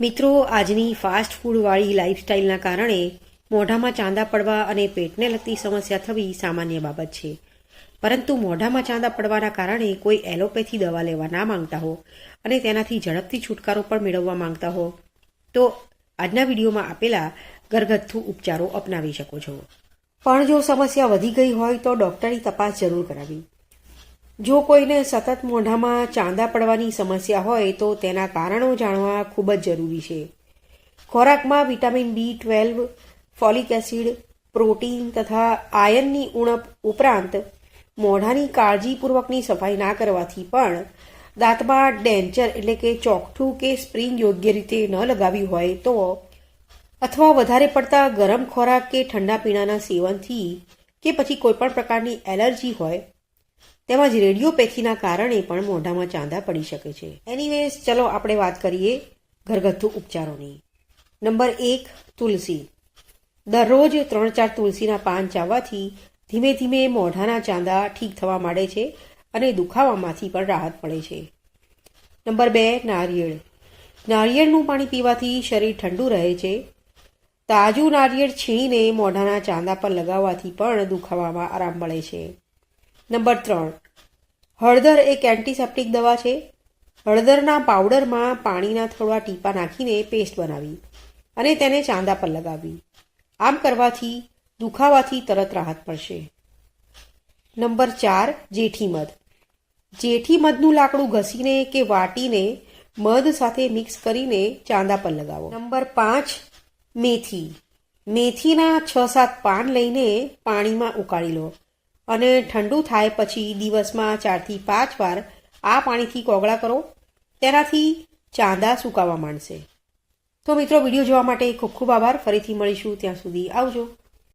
મિત્રો, આજની ફાસ્ટ ફૂડવાળી લાઇફસ્ટાઇલના કારણે મોઢામાં ચાંદા પડવા અને પેટને લગતી સમસ્યા થવી સામાન્ય બાબત છે. પરંતુ મોઢામાં ચાંદા પડવાના કારણે કોઈ એલોપેથી દવા લેવા ના માંગતા હો અને તેનાથી ઝડપથી છુટકારો પણ મેળવવા માંગતા હો, તો આજના વિડીયોમાં આપેલા ઘરગથ્થુ ઉપચારો અપનાવી શકો છો. પણ જો સમસ્યા વધી ગઈ હોય તો ડૉક્ટરની તપાસ જરૂર કરાવી. જો કોઈને સતત મોઢામાં ચાંદા પડવાની સમસ્યા હોય તો તેના કારણો જાણવા ખૂબ જ જરૂરી છે. ખોરાકમાં vitamin B twelve, folic acid, protein તથા આયર્નની ઉણપ ઉપરાંત મોઢાની કાળજીપૂર્વકની સફાઈ ના કરવાથી પણ દાંતમાં ડેન્ચર એટલે કે ચોકઠું કે સ્પ્રિંગ યોગ્ય રીતે ન લગાવી હોય તો અથવા વધારે પડતા ગરમ ખોરાક કે ઠંડા પીણાના સેવનથી કે પછી કોઈપણ પ્રકારની એલર્જી હોય તેમજ રેડિયોપેથીના કારણે પણ મોઢામાં ચાંદા પડી શકે છે. એનીવેઝ ચલો આપણે વાત કરીએ ઘરગથ્થુ ઉપચારોની. નંબર એક, તુલસી. દરરોજ ત્રણ ચાર તુલસીના પાન ચાવવાથી ધીમે ધીમે મોઢાના ચાંદા ઠીક થવા માંડે છે અને દુખાવામાંથી પણ રાહત મળે છે. નંબર બે, નારિયેળ. નારિયેળનું પાણી પીવાથી શરીર ઠંડુ રહે છે. તાજું નારિયેળ છીણીને મોઢાના ચાંદા પર લગાવવાથી પણ દુખાવામાં આરામ મળે છે. નંબર ત્રણ. હળદર એક એન્ટિસેપ્ટિક દવા છે. હળદરના પાવડરમાં પાણીના થોડા ટીપા નાખીને પેસ્ટ બનાવી અને તેને ચાંદા પર લગાવી. આમ કરવાથી દુખાવાથી તરત રાહત મળશે. નંબર ચાર, જેઠી મધ. જેઠી મધનું લાકડું ઘસીને કે વાટીને મધ સાથે મિક્સ કરીને ચાંદા પર લગાવો. નંબર પાંચ, મેથી. મેથીના છ સાત પાન લઈને પાણીમાં ઉકાળી લો. અને ઠંડુ થાય પછી દિવસમાં ચારથી પાંચ વાર આ પાણીથી કોગળા કરો. તેનાથી ચાંદા સુકાવા માંડશે. તો મિત્રો, વીડિયો જોવા માટે ખૂબ ખૂબ આભાર. ફરીથી મળીશું ત્યાં સુધી. આવજો.